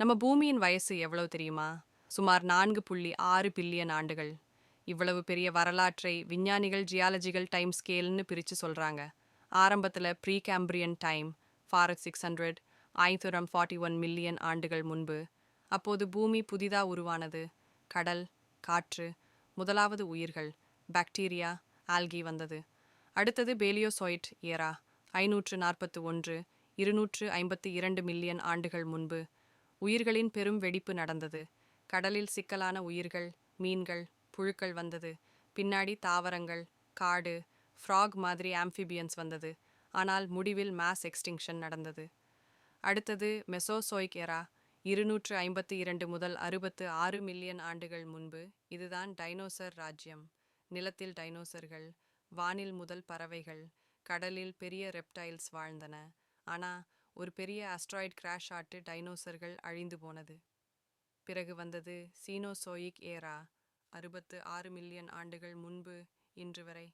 நம்ம பூமியின் வயசு எவ்வளவு தெரியுமா? சுமார் நான்கு புள்ளி ஆறு பில்லியன் ஆண்டுகள். இவ்வளவு பெரிய வரலாற்றை விஞ்ஞானிகள் ஜியாலஜிகள் டைம் ஸ்கேல்னு பிரித்து சொல்கிறாங்க ஆரம்பத்தில் ப்ரீ கேம்பிரியன் டைம் ஃபாரட் சிக்ஸ் ஹண்ட்ரட் ஐந்துரம் ஃபார்ட்டி ஒன் மில்லியன் ஆண்டுகள் முன்பு. அப்போது பூமி புதிதாக உருவானது. கடல் காற்று முதலாவது உயிர்கள் பாக்டீரியா ஆல்கி வந்தது. அடுத்தது பேலியோசோயிட் ஏரா ஐநூற்று நாற்பத்து ஒன்று இருநூற்று ஐம்பத்தி இரண்டு மில்லியன் ஆண்டுகள் முன்பு. உயிர்களின் பெரும் வெடிப்பு நடந்தது. கடலில் சிக்கலான உயிர்கள் மீன்கள் புழுக்கள் வந்தது. பின்னாடி தாவரங்கள் காடு ஃப்ராக் மாதிரி ஆம்ஃபிபியன்ஸ் வந்தது. ஆனால் முடிவில் மாஸ் எக்ஸ்டிங்ஷன் நடந்தது. அடுத்தது மெசோசோய்க் எரா. இருநூற்று ஐம்பத்தி இரண்டு முதல் அறுபத்து ஆறு மில்லியன் ஆண்டுகள் முன்பு இதுதான் டைனோசர் ராஜ்யம். நிலத்தில் டைனோசர்கள் வானில் முதல் பறவைகள் கடலில் பெரிய ரெப்டைல்ஸ் வாழ்ந்தன. ஆனா ஒரு பெரிய அஸ்ட்ராய்ட் கிராஷ் ஆட்டு டைனோசர்கள் அழிந்து போனது. பிறகு வந்தது சீனோசோயிக் ஏரா அறுபத்து ஆறு மில்லியன் ஆண்டுகள் முன்பு இன்று வரை.